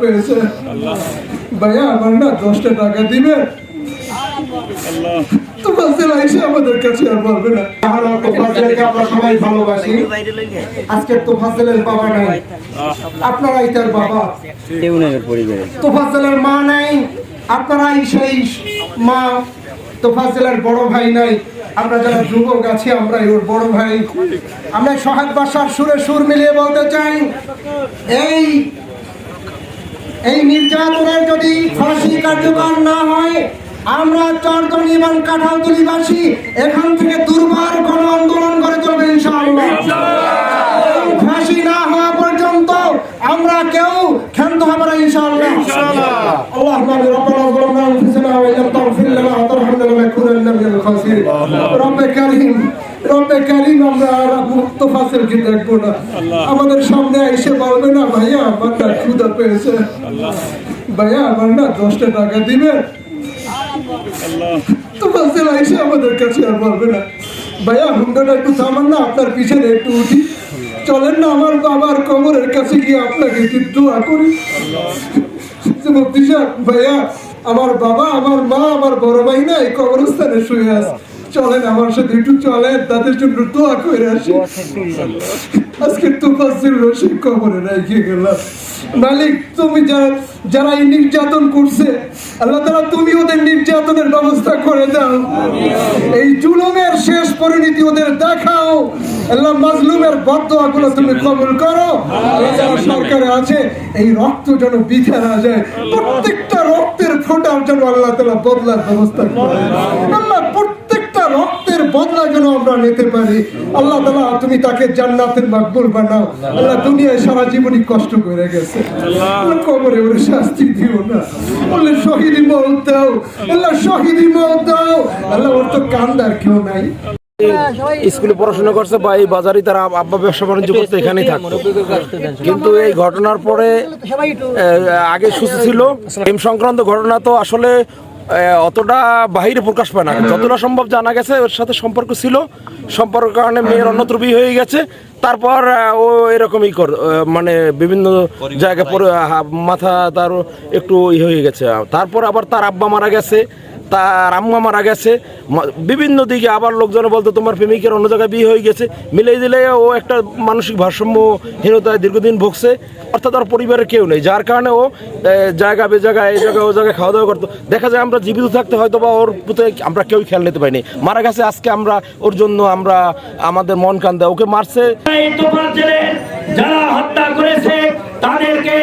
পেয়েছে। ভাইয়া, আমার না দশটা টাকা দিবে। আমরা আমরা বড় ভাই নাই। আমরা যারা যুবক আছি, আমরাই ওর বড় ভাই। আমরা সহায় বাসার সুরে সুর মিলিয়ে বলতে চাই। এই এই নির্যাতনের যদি ফাঁসি কার্যকর না হয় আমরা চরতন এবং কাঁঠালতলিবাসী এখান থেকে দুর্বার গণ আন্দোলন করে চলবে ফাঁসি না হওয়া পর্যন্ত আমরা কেউ ক্ষান্ত হব না ইনশাআল্লাহ। আল্লাহ নবী রব্বানা যুলমনা ওয়া লানা ওয়া রব্বে কারীম আমরা আর মুক্ত ফাসেলকে দেখব না। আমাদের সামনে এসে বলবে না ভাইয়া আমার না ক্ষুদা পেয়েছে। ভাইয়া আমার না দশটা টাকা দিবে। তো ফাসেল এসে আমাদের কাছে আর বলবে না। ভাইয়া হুন্ডাটা একটু থামান না আপনার পিছনে একটু উঠি। চলেন না আমার বাবার কবরের কাছে গিয়ে আপনাকে একটু দোয়া করি। ভাইয়া আমার বাবা আমার মা আমার বড় ভাই না এই কবরস্থানে শুয়ে আছে। চলেন আমার সাথে একটু চলেন তাদের জন্য দোয়া করে আসি। আজকে তো ফাসিল রশিদ কবরে রেখে গেলাম। মালিক তুমি যারা যারা এই নির্যাতন করছে আল্লাহ তালা তুমি ওদের নির্যাতনের ব্যবস্থা করে দাও। এই জুলুমের শেষ পরিণতি ওদের দেখাও। আল্লাহ মাজলুমের বদগুলো তুমি কবুল করো। যারা সরকারে আছে এই রক্ত যেন বিধা না যায়। প্রত্যেকটা রক্তের ফোটার জন্য আল্লাহ তালা বদলার ব্যবস্থা করে। আল্লাহ বদলা যেন আমরা নিতে পারি। আল্লাহ তালা তুমি তাকে জান্নাতের মাকবুল বানাও। আল্লাহ দুনিয়ায় সারা জীবনই কষ্ট করে গেছে। কবরে ওরে শাস্তি দিও না। বলে, শহীদি মত দাও। আল্লাহ, শহীদি মত দাও। আল্লাহ, ওর তো কান্দার কেউ নাই। স্কুলে পড়াশোনা করছে, বা এই বাজারে তারা আব্বা ব্যবসা বাণিজ্য করতে এখানেই থাকতো। কিন্তু এই ঘটনার পরে আগে সুস্থ ছিল। প্রেম সংক্রান্ত ঘটনা তো আসলে অতটা বাহিরে প্রকাশ পায় না। যতটা সম্ভব জানা গেছে ওর সাথে সম্পর্ক ছিল। সম্পর্ক কারণে মেয়ের অন্যত্র বিয়ে হয়ে গেছে। তারপর ও এরকমই কর মানে বিভিন্ন জায়গায় পরে মাথা তার একটু ই হয়ে গেছে। তারপর আবার তার আব্বা মারা গেছে। তার আম্মা মারা গেছে বিভিন্ন দিকে আবার লোকজন বলতো, তোমার প্রেমিকের অন্য জায়গায় বিয়ে হয়ে গেছে। মিলিয়ে দিলে ও একটা মানসিক ভারসাম্যহীনতায় দীর্ঘদিন ভুগছে। অর্থাৎ ওর পরিবারের কেউ নেই, যার কারণে ও জায়গা বে জায়গায় এই জায়গায় ও জায়গায় খাওয়া দাওয়া করতো। দেখা যায় আমরা জীবিত থাকতে হয়তো বা ওর প্রতি আমরা কেউ খেয়াল নিতে পারিনি। মারা গেছে, আজকে আমরা ওর জন্য আমরা আমাদের মন কান্দা, ওকে মারছে। যারা হত্যা করেছে, তাদেরকে